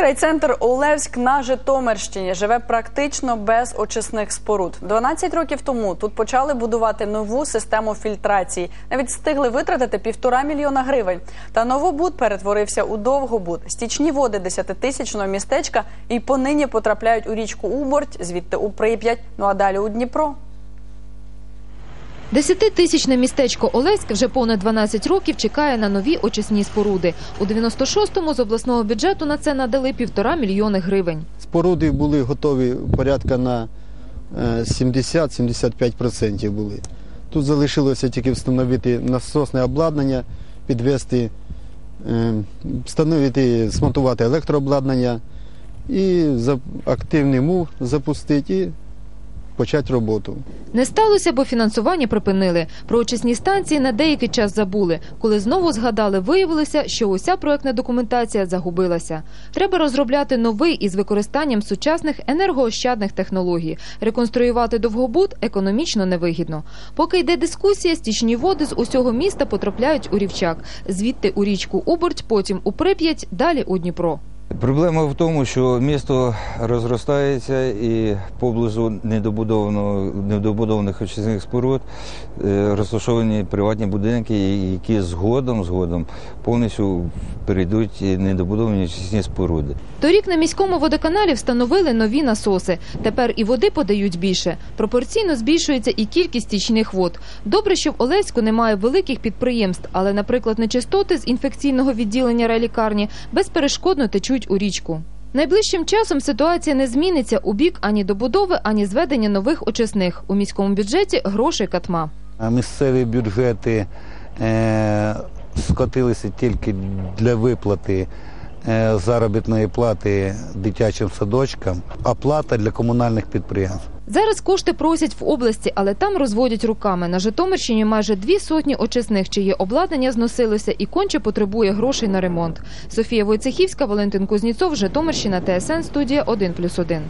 райцентр Олевськ на Житомирщині живе практично без очисних споруд. 12 років тому тут почали будувати нову систему фільтрації. Навіть встигли витратити півтора мільйона гривень. Та новобуд перетворився у довгобуд. Стічні води десятитисячного містечка і понині потрапляють у річку Уборть, звідти у Прип'ять, ну а далі у Дніпро. Десятитисячне містечко Олеськ вже понад 12 років чекає на нові очисні споруди. У 96-му з обласного бюджету на це надали півтора мільйони гривень. Споруди були готові порядка на е, 70-75% були. Тут залишилося тільки встановити насосне обладнання, підвести, е, встановити, смонтувати електрообладнання і активний мув запустити і почати роботу. Не сталося, бо фінансування припинили. Про очисні станції на деякий час забули. Коли знову згадали, виявилося, що уся проектна документація загубилася. Треба розробляти новий із використанням сучасних енергоощадних технологій. Реконструювати довгобуд економічно невигідно. Поки йде дискусія, стічні води з усього міста потрапляють у рівчак. Звідти у річку Уборть, потім у Прип'ять, далі у Дніпро. Проблема в тому, що місто розростається і поблизу недобудованих очисних споруд е, розташовані приватні будинки, які згодом згодом повністю перейдуть недобудовані очисні споруди. Торік на міському водоканалі встановили нові насоси. Тепер і води подають більше. Пропорційно збільшується і кількість стічних вод. Добре, що в Олеську немає великих підприємств, але, наприклад, нечистоти з інфекційного відділення райлікарні безперешкодно течуть у річку. Найближчим часом ситуація не зміниться у бік ані добудови, ані зведення нових очисних. У міському бюджеті грошей катма. А Місцеві бюджети е, скотилися тільки для виплати е, заробітної плати дитячим садочкам, а плата для комунальних підприємств. Зараз кошти просять в області, але там розводять руками. На Житомирщині майже дві сотні очисних, чиє обладнання зносилося і конче потребує грошей на ремонт. Софія Войцехівська, Валентин Кузніцов, Житомирщина, ТСН, студія 1+,1.